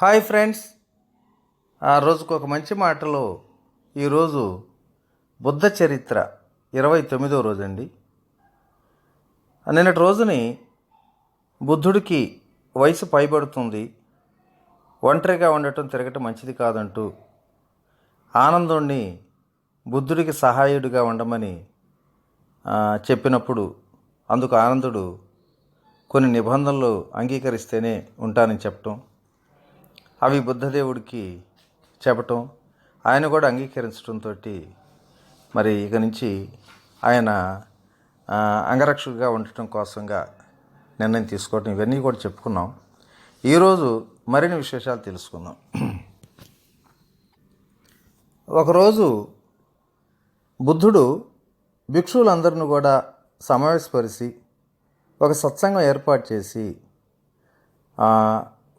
Hi friends. ఆ రోజుకు ఒక మంచి మాటలో ఈరోజు బుద్ధ చరిత్ర ఇరవై తొమ్మిదో రోజండి. నిన్నటి రోజుని బుద్ధుడికి వయసు పైబడుతుంది. ఒంటరిగా ఉండటం తిరగటం మంచిది కాదంటూ ఆనందుణ్ణి బుద్ధుడికి సహాయుడిగా ఉండమని చెప్పినప్పుడు అందుకు ఆనందుడు కొన్ని నిబంధనలు అంగీకరిస్తేనే ఉంటానని చెప్పటం. అవి బుద్ధదేవుడికి చెప్పటం ఆయన కూడా అంగీకరించడంతో మరి ఇక నుంచి ఆయన ఆ, అంగరక్షకుడిగా ఉండటం కోసంగా నిర్ణయం తీసుకోవటం ఇవన్నీ కూడా చెప్పుకున్నాం. ఈరోజు మరిన్ని విశేషాలు తెలుసుకుందాం. ఒకరోజు బుద్ధుడు భిక్షువులందరిని కూడా సమావేశపరిచి ఒక సత్సంగం ఏర్పాటు చేసి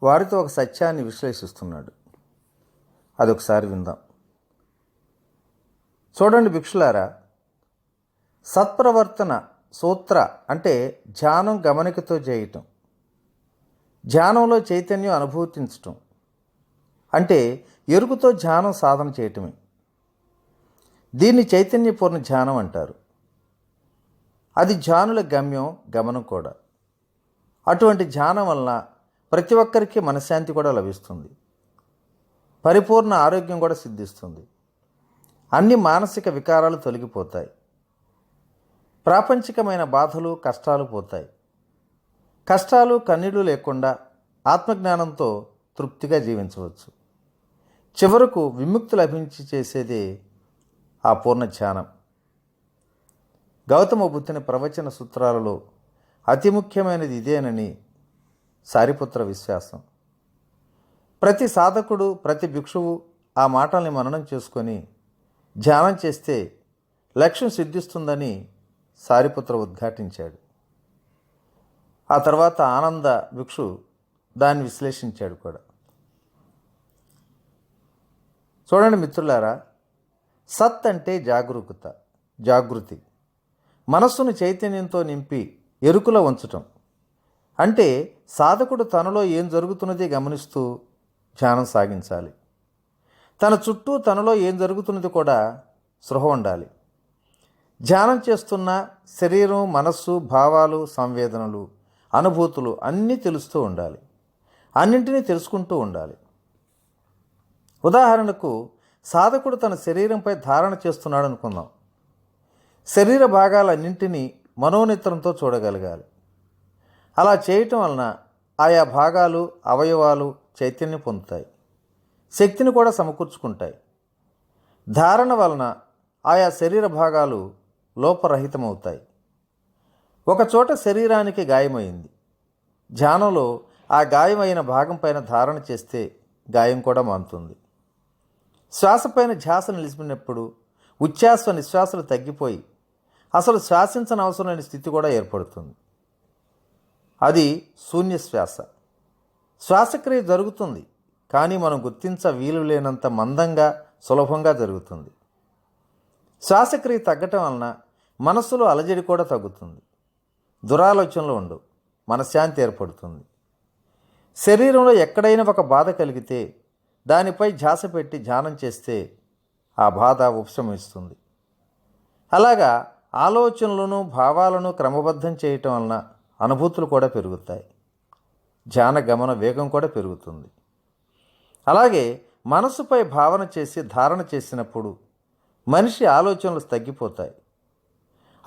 వారితో ఒక సత్యాన్ని విశ్లేషిస్తున్నాడు. అదొకసారి విందాం. చూడండి భిక్షులారా సత్ప్రవర్తన సూత్ర అంటే ధ్యానం గమనికతో చేయటం ధ్యానంలో చైతన్యం అనుభూతించటం అంటే ఎరుకుతో ధ్యానం సాధన చేయటమే. దీన్ని చైతన్యపూర్ణ ధ్యానం అంటారు. అది ధ్యానుల గమ్యం గమనం కూడా. అటువంటి ధ్యానం వలన ప్రతి ఒక్కరికి మనశ్శాంతి కూడా లభిస్తుంది. పరిపూర్ణ ఆరోగ్యం కూడా సిద్ధిస్తుంది. అన్ని మానసిక వికారాలు తొలగిపోతాయి. ప్రాపంచికమైన బాధలు కష్టాలు పోతాయి. కష్టాలు కన్నీళ్ళు లేకుండా ఆత్మజ్ఞానంతో తృప్తిగా జీవించవచ్చు. చివరకు విముక్తి లభించి చేసేదే ఆ పూర్ణ ధ్యానం. గౌతమ బుద్ధుని ప్రవచన సూత్రాలలో అతి ముఖ్యమైనది ఇదేనని సారిపుత్ర విశ్వాసం. ప్రతి సాధకుడు ప్రతి భిక్షువు ఆ మాటల్ని మననం చేసుకొని ధ్యానం చేస్తే లక్ష్యం సిద్ధిస్తుందని సారిపుత్ర ఉద్ఘాటించాడు. ఆ తర్వాత ఆనంద భిక్షు దాన్ని విశ్లేషించాడు కూడా. చూడండి మిత్రులారా సత్ అంటే జాగరూకత జాగృతి. మనస్సును చైతన్యంతో నింపి ఎరుకులో ఉంచటం. అంటే సాధకుడు తనలో ఏం జరుగుతున్నది గమనిస్తూ ధ్యానం సాగించాలి. తన చుట్టూ తనలో ఏం జరుగుతున్నది కూడా సృహ ఉండాలి. ధ్యానం చేస్తున్న శరీరం మనస్సు భావాలు సంవేదనలు అనుభూతులు అన్నీ తెలుస్తూ ఉండాలి. అన్నింటినీ తెలుసుకుంటూ ఉండాలి. ఉదాహరణకు సాధకుడు తన శరీరంపై ధారణ చేస్తున్నాడు అనుకుందాం శరీర భాగాలన్నింటినీ మనోనేత్రంతో చూడగలగాలి. అలా చేయటం వలన ఆయా భాగాలు అవయవాలు చైతన్యం పొందుతాయి. శక్తిని కూడా సమకూర్చుకుంటాయి. ధారణ వలన ఆయా శరీర భాగాలు లోపరహితమవుతాయి. ఒకచోట శరీరానికి గాయమైంది. ధ్యానంలో ఆ గాయమైన భాగం పైన ధారణ చేస్తే గాయం కూడా మానుతుంది. శ్వాసపైన ధ్యాస నిలిపినప్పుడు ఉచ్ఛ్వాస నిశ్వాసలు తగ్గిపోయి అసలు శ్వాసించని అవసరం లేని స్థితి కూడా ఏర్పడుతుంది. అది శూన్య శ్వాస శ్వాసక్రియ జరుగుతుంది కానీ మనం గుర్తించ వీలు లేనంత మందంగా సులభంగా జరుగుతుంది. శ్వాసక్రియ తగ్గటం వలన మనస్సులో అలజడి కూడా తగ్గుతుంది. దురాలోచనలు ఉండవు మనశ్శాంతి ఏర్పడుతుంది. శరీరంలో ఎక్కడైనా ఒక బాధ కలిగితే దానిపై ధ్యాస పెట్టి ధ్యానం చేస్తే ఆ బాధ ఉపశమిస్తుంది. అలాగా ఆలోచనలను భావాలను క్రమబద్ధం చేయటం వలన అనుభూతులు కూడా పెరుగుతాయి. ధ్యాన గమన వేగం కూడా పెరుగుతుంది. అలాగే మనసుపై భావన చేసి ధారణ చేసినప్పుడు మనిషి ఆలోచనలు తగ్గిపోతాయి.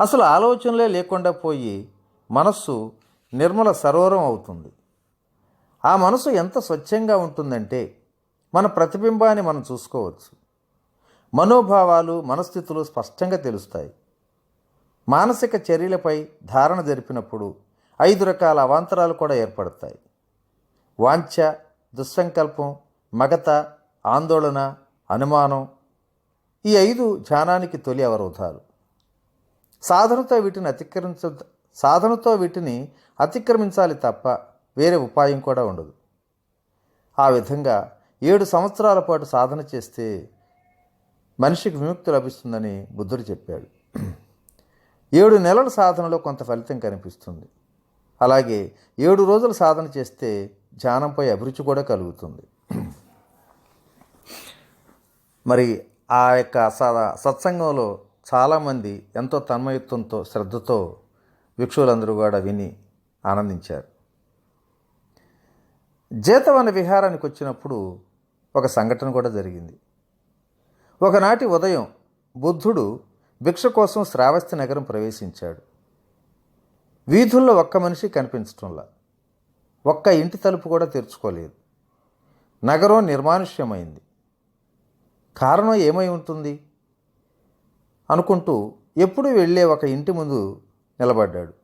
అసలు ఆలోచనలే లేకుండా పోయి మనస్సు నిర్మల సరోవరం అవుతుంది. ఆ మనసు ఎంత స్వచ్ఛంగా ఉంటుందంటే మన ప్రతిబింబాన్ని మనం చూసుకోవచ్చు. మనోభావాలు మనస్థితులు స్పష్టంగా తెలుస్తాయి. మానసిక చర్యలపై ధారణ జరిపినప్పుడు ఐదు రకాల అవాంతరాలు కూడా ఏర్పడతాయి. వాంఛ దుస్సంకల్పం మగత ఆందోళన అనుమానం ఈ ఐదు ధ్యానానికి తొలి అవరోధాలు. సాధనతో వీటిని అతిక్రమించ సాధనతో వీటిని అతిక్రమించాలి తప్ప వేరే ఉపాయం కూడా ఉండదు. ఆ విధంగా ఏడు సంవత్సరాల పాటు సాధన చేస్తే మనిషికి విముక్తి లభిస్తుందని బుద్ధుడు చెప్పాడు. ఏడు నెలల సాధనలో కొంత ఫలితం కనిపిస్తుంది. అలాగే ఏడు రోజులు సాధన చేస్తే ధ్యానంపై అభిరుచి కూడా కలుగుతుంది. మరి ఆ యొక్క స- సత్సంగంలో చాలామంది ఎంతో తన్మయత్వంతో శ్రద్ధతో భిక్షువులందరూ కూడా విని ఆనందించారు. జీతవన విహారానికి వచ్చినప్పుడు ఒక సంఘటన కూడా జరిగింది. ఒకనాటి ఉదయం బుద్ధుడు భిక్ష కోసం శ్రావస్తి నగరం ప్రవేశించాడు. వీధుల్లో ఒక్క మనిషి కనిపించటంలా. ఒక్క ఇంటి తలుపు కూడా తెరుచుకోలేదు. నగరం నిర్మానుష్యమైంది. కారణం ఏమై ఉంటుంది? అనుకుంటూ ఎప్పుడు వెళ్ళే ఒక ఇంటి ముందు నిలబడ్డాడు.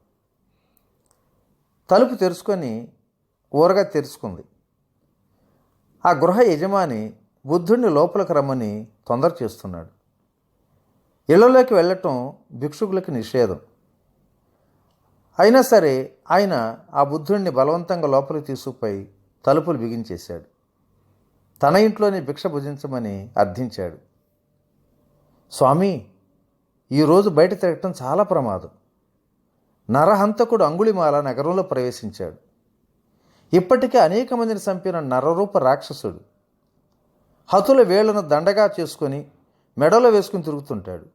తలుపు తెరుచుకొని ఊరగా తెరుచుకుంది. ఆ గృహ యజమాని బుద్ధుడిని లోపలికి రమ్మని తొందర చేస్తున్నాడు. ఇళ్ళలోకి వెళ్ళటం భిక్షుకులకి నిషేధం. అయినా సరే ఆయన ఆ బుద్ధుడిని బలవంతంగా లోపలికి తీసుకుపోయి తలుపులు బిగించేశాడు. తన ఇంట్లోనే భిక్ష భుజించమని అర్థించాడు. స్వామి ఈరోజు బయట తిరగటం చాలా ప్రమాదం. నరహంతకుడు అంగుళిమాల నగరంలో ప్రవేశించాడు. ఇప్పటికే అనేక మందిని చంపిన నరరూప రాక్షసుడు హతుల వేళ్ళను దండగా చేసుకొని మెడలో వేసుకుని తిరుగుతుంటాడు.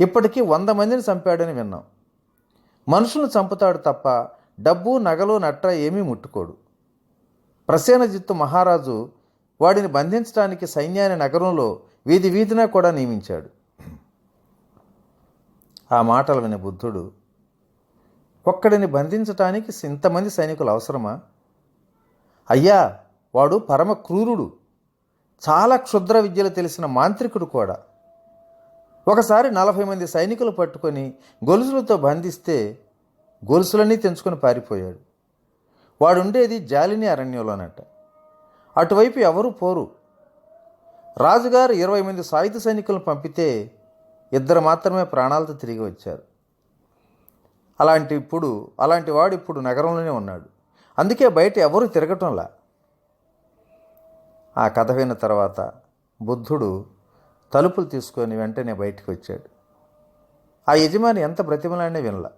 ఇప్పటికీ వంద మందిని చంపాడని విన్నాం. మనుషులను చంపుతాడు తప్ప డబ్బు నగలు నట్ర ఏమీ ముట్టుకోడు. ప్రసేనజిత్తు మహారాజు వాడిని బంధించడానికి సైన్యాన్ని నగరంలో వీధి వీధిన కూడా నియమించాడు. ఆ మాటలు విని బుద్ధుడు ఒక్కడిని బంధించటానికి ఇంతమంది సైనికులు అవసరమా? అయ్యా వాడు పరమ క్రూరుడు. చాలా క్షుద్ర విద్యలు తెలిసిన మాంత్రికుడు కూడా. ఒకసారి నలభై మంది సైనికులు పట్టుకొని గొలుసులతో బంధిస్తే గొలుసులన్నీ తెంచుకొని పారిపోయాడు. వాడుండేది జాలిని అరణ్యంలోనట. అటువైపు ఎవరూ పోరు. రాజుగారు ఇరవై మంది సాయుధ సైనికులను పంపితే ఇద్దరు మాత్రమే ప్రాణాలతో తిరిగి వచ్చారు. అలాంటి ఇప్పుడు అలాంటి వాడు ఇప్పుడు నగరంలోనే ఉన్నాడు. అందుకే బయట ఎవరు తిరగటంలా. ఆ కథ విన్న తర్వాత బుద్ధుడు తలుపులు తీసుకొని వెంటనే బయటికి వచ్చాడు. ఆ యజమాని ఎంత బ్రతిమలాడినే వినలా.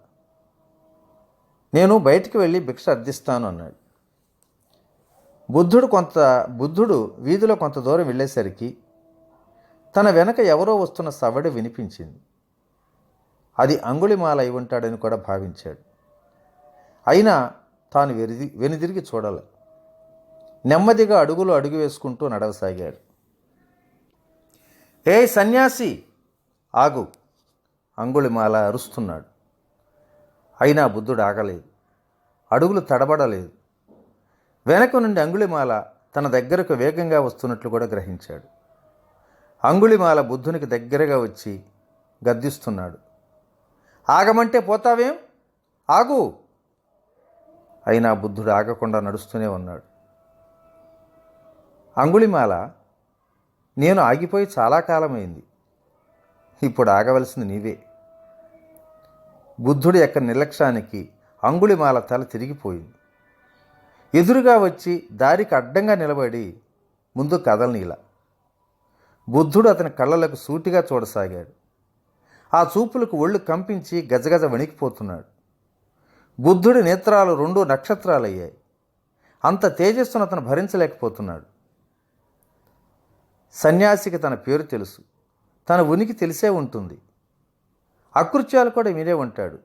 నేను బయటికి వెళ్ళి భిక్ష అర్థిస్తాను అన్నాడు. బుద్ధుడు కొంత బుద్ధుడు వీధిలో కొంత దూరం వెళ్ళేసరికి తన వెనక ఎవరో వస్తున్న సవడి వినిపించింది. అది అంగుళిమాల అయి ఉంటాడని కూడా భావించాడు. అయినా తాను వెనుదిరిగి చూడాలి. నెమ్మదిగా అడుగులు అడుగు వేసుకుంటూ నడవసాగాడు. ఏ సన్యాసి? ఆగు. అంగుళిమాల అరుస్తున్నాడు. అయినా బుద్ధుడు ఆగలేదు. అడుగులు తడబడలేదు. వెనక నుండి అంగుళిమాల తన దగ్గరకు వేగంగా వస్తున్నట్లు కూడా గ్రహించాడు. అంగుళిమాల బుద్ధునికి దగ్గరగా వచ్చి గద్దిస్తున్నాడు. ఆగమంటే పోతావేం? ఆగు. అయినా బుద్ధుడు ఆగకుండా నడుస్తూనే ఉన్నాడు. అంగుళిమాల నేను ఆగిపోయి చాలా కాలమైంది. ఇప్పుడు ఆగవలసింది నీవే. బుద్ధుడి యొక్క నిర్లక్ష్యానికి అంగుళిమాల తల తిరిగిపోయింది. ఎదురుగా వచ్చి దారికి అడ్డంగా నిలబడి ముందు కదలనీలా బుద్ధుడు అతని కళ్ళలకు సూటిగా చూడసాగాడు. ఆ చూపులకు ఒళ్ళు కంపించి గజగజ వణికిపోతున్నాడు. బుద్ధుడి నేత్రాలు రెండు నక్షత్రాలయ్యాయి. అంత తేజస్సును అతను భరించలేకపోతున్నాడు. సన్యాసికి తన పేరు తెలుసు. తన ఉనికి తెలిసే ఉంటుంది. అకృత్యాలు కూడా మీరే ఉంటాడు.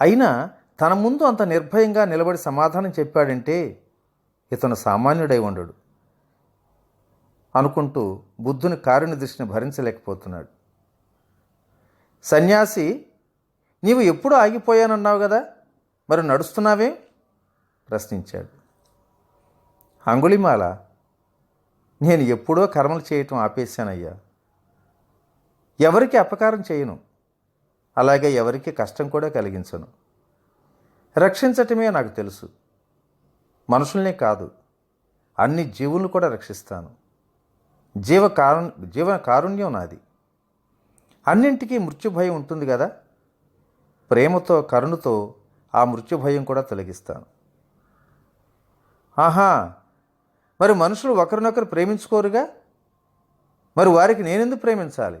అయినా తన ముందు అంత నిర్భయంగా నిలబడి సమాధానం చెప్పాడంటే ఇతను సామాన్యుడై ఉండడు. అనుకుంటూ బుద్ధుని కారుణ్య దృష్టిని భరించలేకపోతున్నాడు. సన్యాసి నీవు ఎప్పుడు ఆగిపోయానన్నావు కదా? మరి నడుస్తున్నావే? ప్రశ్నించాడు. అంగుళిమాల నేను ఎప్పుడో కర్మలు చేయటం ఆపేశానయ్యా. ఎవరికి అపకారం చేయను. అలాగే ఎవరికి కష్టం కూడా కలిగించను. రక్షించటమే నాకు తెలుసు. మనుషుల్నే కాదు. అన్ని జీవులను కూడా రక్షిస్తాను. జీవ కారు జీవ కారుణ్యం నాది. అన్నింటికీ మృత్యుభయం ఉంటుంది కదా? ప్రేమతో కరుణతో ఆ మృత్యుభయం కూడా తొలగిస్తాను. ఆహా! మరి మనుషులు ఒకరినొకరు ప్రేమించుకోరుగా? మరి వారికి నేనెందుకు ప్రేమించాలి?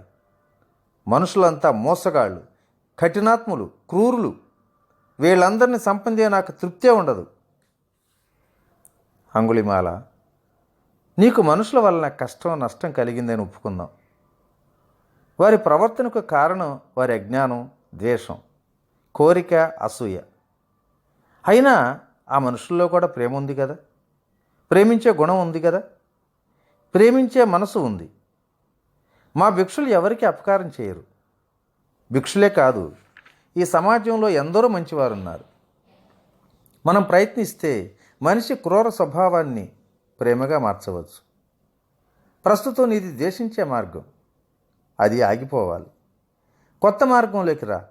మనుషులంతా మోసగాళ్ళు కఠినాత్ములు క్రూరులు. వీళ్ళందరినీ సంపందే నాకు తృప్తే ఉండదు. అంగుళిమాల నీకు మనుషుల వలన కష్టం నష్టం కలిగిందని ఒప్పుకుందాం. వారి ప్రవర్తనకు కారణం వారి అజ్ఞానం ద్వేషం కోరిక అసూయ. అయినా ఆ మనుషుల్లో కూడా ప్రేమ ఉంది కదా? ప్రేమించే గుణం ఉంది కదా? ప్రేమించే మనసు ఉంది. మా భిక్షులు ఎవరికి అపకారం చేయరు. భిక్షులే కాదు ఈ సమాజంలో ఎందరో మంచివారు ఉన్నారు మనం ప్రయత్నిస్తే మనిషి క్రూర స్వభావాన్ని ప్రేమగా మార్చవచ్చు. ప్రస్తుతం ఇది ద్వేషించే మార్గం. అది ఆగిపోవాలి. కొత్త మార్గంలోకి రా.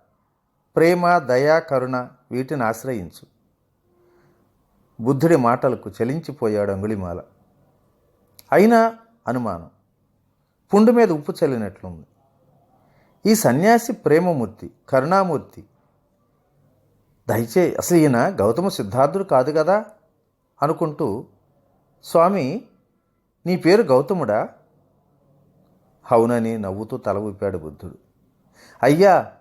ప్రేమ దయ కరుణ వీటిని ఆశ్రయించు. బుద్ధుడి మాటలకు చలించిపోయాడు అంగుళిమాల. అయినా అనుమానం. పుండు మీద ఉప్పు చల్లినట్లుంది. ఈ సన్యాసి ప్రేమమూర్తి కరుణామూర్తి దయచే అసలు ఈయన గౌతమ సిద్ధార్థుడు కాదు కదా? అనుకుంటూ స్వామి నీ పేరు గౌతముడా? అవునని నవ్వుతూ తల ఊపాడు బుద్ధుడు. అయ్యా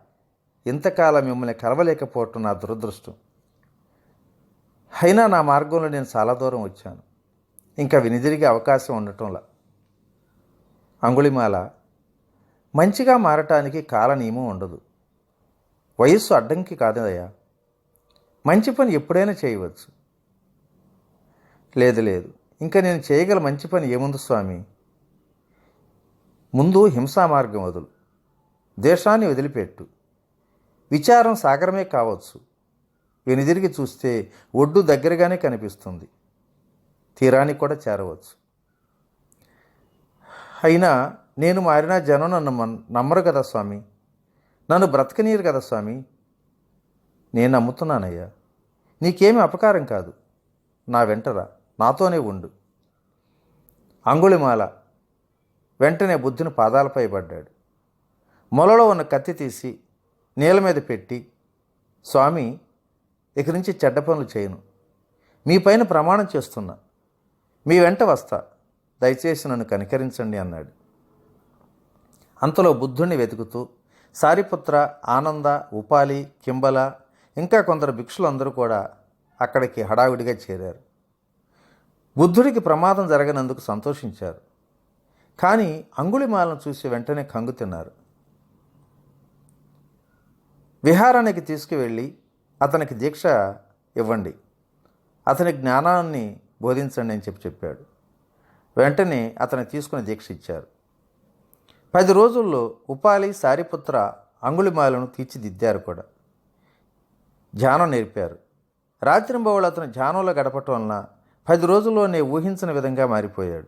ఇంతకాలం మిమ్మల్ని కలవలేకపోవటం నా దురదృష్టం. అయినా నా మార్గంలో నేను చాలా దూరం వచ్చాను. ఇంకా వినిదిరిగే అవకాశం ఉండటంలా. అంగుళిమాల మంచిగా మారటానికి కాల నియమం ఉండదు. వయస్సు అడ్డంకి కాదయ్యా. మంచి పని ఎప్పుడైనా చేయవచ్చు. లేదు లేదు. ఇంకా నేను చేయగల మంచి పని ఏముంది స్వామి? ముందు హింసా మార్గం వదులు. దేశాన్ని వదిలిపెట్టు. విచారం సాగరమే కావచ్చు. వెనుదిరిగి చూస్తే ఒడ్డు దగ్గరగానే కనిపిస్తుంది. తీరానికి కూడా చేరవచ్చు. అయినా నేను మారినా జనం నన్ను నమ్మరు కదా స్వామి. నన్ను బ్రతకనీయరు కదా స్వామి. నేను నమ్ముతున్నానయ్యా. నీకేమి అపకారం కాదు. నా వెంటరా నాతోనే ఉండు. అంగుళిమాల వెంటనే బుద్ధుని పాదాలపై పడ్డాడు. మొలలో ఉన్న కత్తి తీసి నేల మీద పెట్టి స్వామి ఇక నుంచి చెడ్డ పనులు చేయను. మీ పైన ప్రమాణం చేస్తున్నా. మీ వెంట వస్తా. దయచేసి నన్ను కనికరించండి అన్నాడు. అంతలో బుద్ధుణ్ణి వెతుకుతూ సారిపుత్ర ఆనంద ఉపాలి కింబల ఇంకా కొందరు భిక్షులందరూ కూడా అక్కడికి హడావిడిగా చేరారు. బుద్ధుడికి ప్రమాదం జరగనందుకు సంతోషించారు. కానీ అంగుళిమాలను చూసి వెంటనే కంగు తిన్నారు. విహారానికి తీసుకువెళ్ళి అతనికి దీక్ష ఇవ్వండి. అతని జ్ఞానాన్ని బోధించండి అని చెప్పి చెప్పాడు. వెంటనే అతను తీసుకుని దీక్ష ఇచ్చారు. పది రోజుల్లో ఉపాలి సారిపుత్ర అంగుళిమాలను తీర్చిదిద్దారు కూడా. ధ్యానం నేర్పారు. రాత్రింబవళ్ళు అతను ధ్యానంలో గడపటం వలన పది రోజుల్లోనే ఊహించిన విధంగా మారిపోయాడు.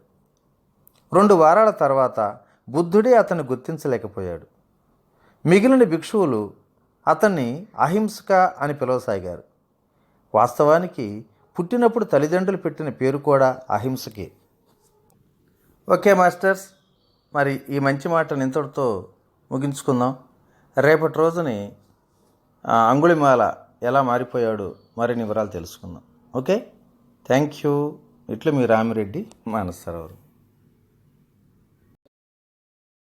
రెండు వారాల తర్వాత బుద్ధుడే అతన్ని గుర్తించలేకపోయాడు. మిగిలిన భిక్షువులు అతన్ని అహింసక అని పిలవసాగారు. వాస్తవానికి పుట్టినప్పుడు తల్లిదండ్రులు పెట్టిన పేరు కూడా అహింసకే. ఓకే మాస్టర్స్ మరి ఈ మంచి మాటను ఇంతటితో ముగించుకుందాం. రేపటి రోజుని అంగుళిమాల ఎలా మారిపోయాడు మరిన్ని వివరాలు తెలుసుకుందాం. ఓకే? Thank you. ఇట్లు మీ రామిరెడ్డి మానసరోవరం